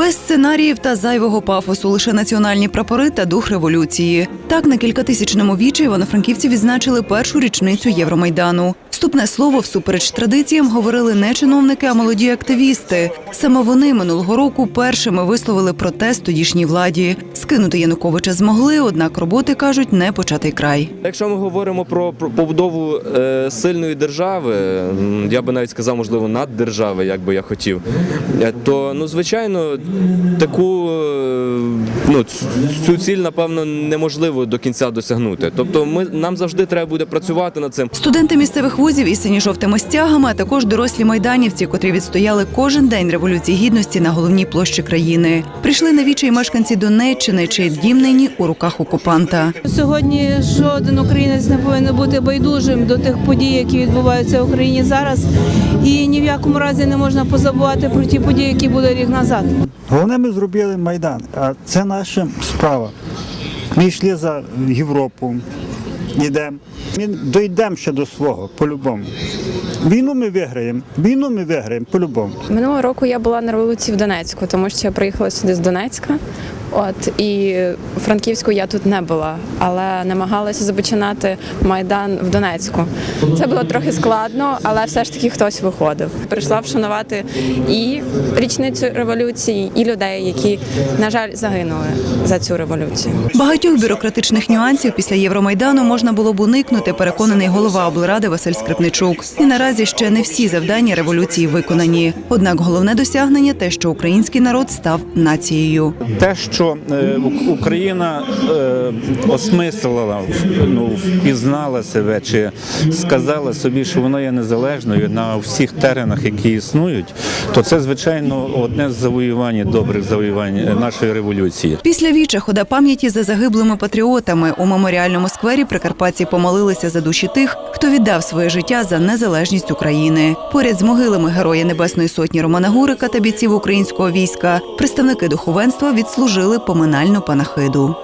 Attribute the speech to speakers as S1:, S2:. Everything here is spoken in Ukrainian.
S1: Без сценаріїв та зайвого пафосу лише національні прапори та дух революції. Так на кількатисячному вічі івано-франківці відзначили першу річницю Євромайдану. Вступне слово всупереч традиціям говорили не чиновники, а молоді активісти. Саме вони минулого року першими висловили протест тодішній владі. Скинути Януковича змогли, однак роботи кажуть не початий край.
S2: Якщо ми говоримо про, побудову е, сильної держави, я би навіть сказав, можливо, наддержави, як би я хотів, е, то ну звичайно таку е, ну, цю ціль, напевно, неможливо до кінця досягнути. Тобто, ми нам завжди треба буде працювати над цим.
S1: Студенти місцевих вузів із сині-жовтими стягами, а також дорослі майданівці, котрі відстояли кожен день революції гідності на головній площі країни. Прийшли на вічі мешканці Донеччини, чий дім нині у руках окупанта.
S3: Сьогодні жоден українець не повинен бути байдужим до тих подій, які відбуваються в Україні зараз. І ні в якому разі не можна позабувати про ті події, які були рік назад.
S4: Головне, ми зробили Майдан, а це наша справа. Ми йшли за Європу, йдемо. Ми дійдемо ще до свого, по-любому. Війну ми виграємо, війну ми виграємо по-любому.
S5: Минулого року я була на революції в Донецьку, тому що я приїхала сюди з Донецька. От і Франківську я тут не була, але намагалася започинати майдан в Донецьку. Це було трохи складно, але все ж таки хтось виходив. Прийшла вшанувати і річницю революції, і людей, які, на жаль, загинули за цю революцію.
S1: Багатьох бюрократичних нюансів після Євромайдану можна було б уникнути, переконаний голова облради Василь Скрипничук. І наразі ще не всі завдання революції виконані. Однак головне досягнення те, що український народ став нацією.
S6: те, що е, Ук- Україна е, осмислила, ну, впізнала себе чи сказала собі, що вона є незалежною на всіх теренах, які існують, то це звичайно одне з завоювань, добрих завоювань е, нашої революції.
S1: Після віча хода пам'яті за загиблими патріотами у меморіальному сквері прикарпатці помолилися за душі тих, хто віддав своє життя за незалежність України. Поряд з могилами Героя Небесної Сотні Романа Гурика та бійців українського війська представники духовенства відслужили поминальну панахиду.